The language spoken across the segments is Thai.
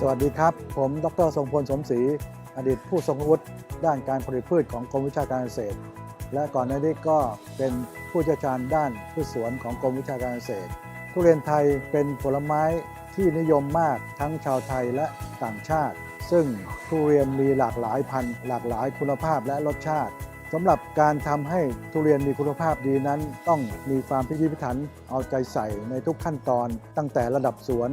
สวัสดีครับ ผมดรทรงพลสมศรี อดีตผู้ทรงอาวุธด้านการผลิตพืชของกรมวิชาการเกษตร และก่อนหน้านี้ก็เป็นผู้เชี่ยวชาญด้านพืชสวนของกรมวิชาการเกษตร ทุเรียนไทยเป็นผลไม้ที่นิยมมากทั้งชาวไทยและต่างชาติ ซึ่งทุเรียนมีหลากหลายพันธุ์ หลากหลายคุณภาพและรสชาติสำหรับการทำให้ทุเรียนมีคุณภาพดีนั้น ต้องมีความพิถีพิถันเอาใจใส่ในทุกขั้นตอน ตั้งแต่ระดับสวน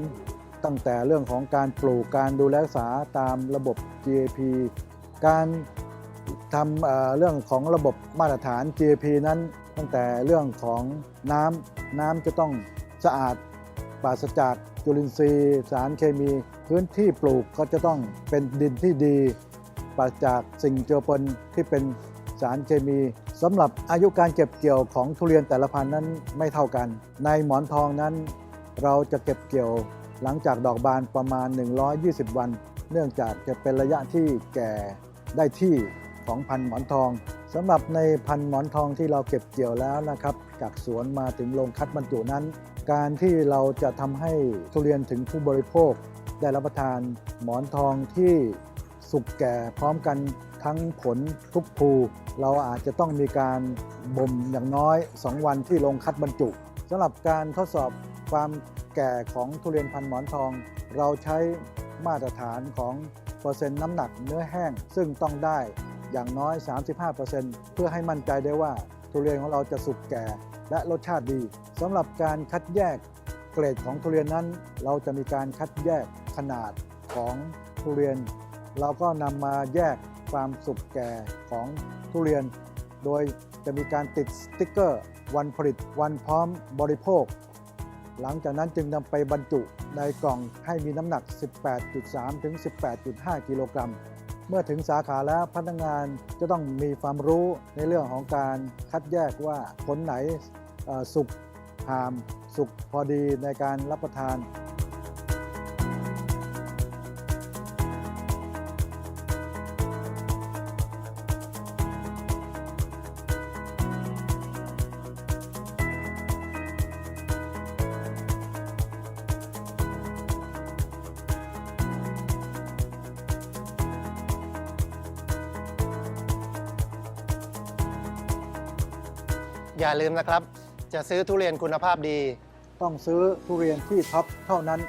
ตั้งแต่เรื่องของการปลูกการดูแลรักษาตามระบบ GAP การทำเรื่องของระบบมาตรฐาน GAP นั้น ตั้งแต่เรื่องของน้ำน้ำจะต้องสะอาดปราศจากจุลินทรีย์ สารเคมี พื้นที่ปลูกก็จะต้องเป็นดินที่ดีปราศจากสิ่งเจือปนที่เป็นสารเคมีสำหรับอายุการเก็บเกี่ยวของทุเรียนแต่ละพันธุ์นั้นไม่เท่ากัน ในหมอนทองนั้น เราจะเก็บเกี่ยว หลังจากดอกบานประมาณ 120 วัน เนื่องจากจะเป็นระยะที่แก่ได้ที่ของพันหมอนทองสำหรับในพันหมอนทองที่เราเก็บเกี่ยวแล้วนะครับ จากสวนมาถึงโรงคัดบรรจุนั้น การที่เราจะทำให้ทุเรียนถึงผู้บริโภค ได้รับประทานหมอนทองที่สุกแก่พร้อมกันทั้งผลทุกภู เราอาจจะต้องมีการบ่มอย่างน้อย 2 วันที่โรงคัดบรรจุ สำหรับการทดสอบความแก่ของทุเรียนพันหมอนทอง เราใช้มาตรฐานของเปอร์เซ็นต์น้ำหนักเนื้อแห้ง ซึ่งต้องได้อย่างน้อย 35%เพื่อให้มั่นใจได้ว่าทุเรียนของเราจะสุกแก่และรสชาติดีสำหรับการคัดแยกเกรดของทุเรียนนั้น เราจะมีการคัดแยกขนาดของทุเรียน เราก็นำมาแยกความสุกแก่ของทุเรียน โดยจะมีการติดสติ๊กเกอร์ วันผลิต วันพร้อมบริโภค หลังจากนั้นจึงนำไปบรรจุในกล่องให้มีน้ำหนัก 18.3 ถึง 18.5 กิโลกรัม เมื่อถึงสาขาแล้วพนักงานจะต้องมีความรู้ในเรื่องของการคัดแยกว่าผลไหนสุกหาม สุกพอดีในการรับประทาน อย่าลืมนะครับ จะซื้อทุเรียนคุณภาพดี ต้องซื้อทุเรียนที่ท็อปเท่านั้น